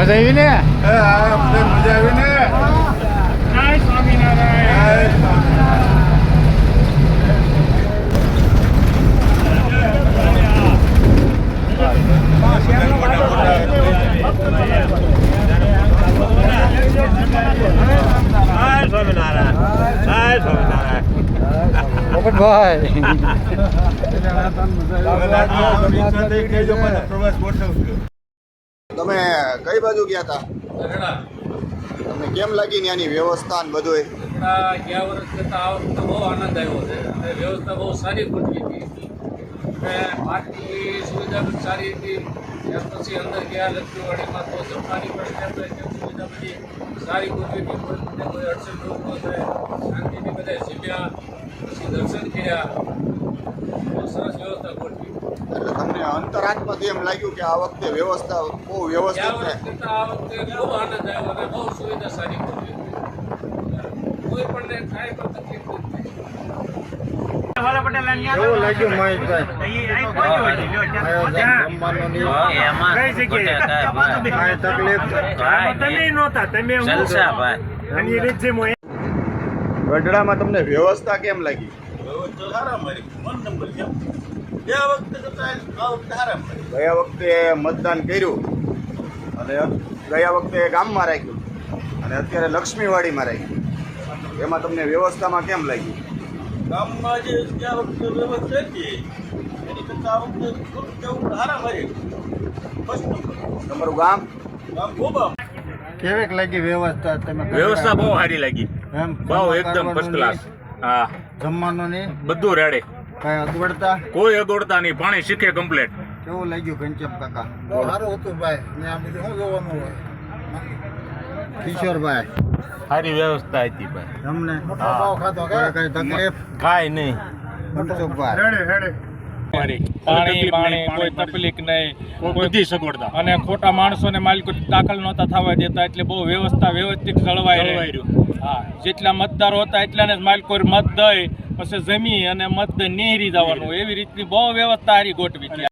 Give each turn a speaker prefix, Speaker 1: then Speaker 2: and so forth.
Speaker 1: મજા આવી ને?
Speaker 2: મજા આવી ને?
Speaker 3: ભાઈ સ્વામિનારાયણ.
Speaker 2: જય
Speaker 4: તમે કઈ બાજુ ગયા હતા તમને કેમ લાગી ત્યાંની વ્યવસ્થા ને બધું
Speaker 5: ગયા વર્ષ કરતાં આ વખતે બહુ આનંદ આવ્યો છે. અને વ્યવસ્થા બહુ સારી ગોઠવી હતી. અને પાર્કિંગની સુવિધા પણ સારી હતી. ત્યાર પછી અંદર ગયા લક્ષ્મીવાડીમાં તો જમવાની પણ સુવિધા બધી સારી ગોઠવી હતી. કોઈ કોઈ અડચણ ન થાય શાંતિથી બધા જીવ્યા પછી દર્શન કર્યા બહુ સરસ વ્યવસ્થા ગોઠવી
Speaker 4: એટલે તમને અંતરાત્માથી એમ લાગ્યું કે આ વખતે વ્યવસ્થા બહુ વ્યવસ્થિત
Speaker 5: વર્ષ
Speaker 4: છે
Speaker 5: કરતાં આ વખતે બહુ આનંદ આવ્યો અને બહુ સુવિધા સારી ગોઠવી કોઈ પણ કાંઈ પણ તકલીફ નથી.
Speaker 2: કેવું લાગ્યું મહેશભાઈ તકલીફ
Speaker 4: ગઢડામાં તમને વ્યવસ્થા કેમ લાગી? ગયા વખતે મતદાન કર્યું અને ગયા વખતે ગામમાં રાખ્યું અને અત્યારે લક્ષ્મીવાડીમાં રાખ્યું. એમાં તમને વ્યવસ્થામાં કેમ લાગ્યું?
Speaker 6: ગામમાં જે ગયા વખતે વ્યવસ્થા હતી એની કરતાં આ વખતે થોડુંક કેવું સારા મળે ફર્સ્ટ નંબર
Speaker 4: તમારું ગામ?
Speaker 6: ગામ ગોબા
Speaker 2: કેવીક લાગી વ્યવસ્થા તમે
Speaker 7: વ્યવસ્થા બહુ સારી લાગી.
Speaker 2: એમ
Speaker 7: બહુ એકદમ ફર્સ્ટ ક્લાસ હા.
Speaker 2: જમવાનું ને?
Speaker 7: બધું રેડે.
Speaker 2: કાંઈ અગવડતા
Speaker 7: કોઈ અગવડતા નહીં પાણી શીખે કમ્પ્લેટ
Speaker 2: કેવું લાગ્યું ઘનશ્યામ કાકા? બહુ સારું હતું ભાઈ ને આ બધું શું જોવાનું હોય? કિશોરભાઈ.
Speaker 3: સારી વ્યવસ્થા હતી ભાઈ.
Speaker 2: તમને? કોઈ કઈ તકલીફ?
Speaker 3: કાંઈ નહીં.
Speaker 2: મનસુખભાઈ.
Speaker 8: પાણી પાણી કોઈ તકલીફ નહીં.
Speaker 7: બધી સગવડતા.
Speaker 8: અને ખોટા માણસોને માલિકો દાખલ નહોતા થવા દેતા એટલે બહુ વ્યવસ્થા વ્યવસ્થિત જળવાઈ
Speaker 7: જળવાઈ
Speaker 8: રહી હા જેટલા મતદારો હતા એટલાને જ માલિકો મત દઈ પછી જમી અને મત દઈ નેહરી જવાનું. એવી રીતની બહુ વ્યવસ્થા હારી ગોઠવી છે.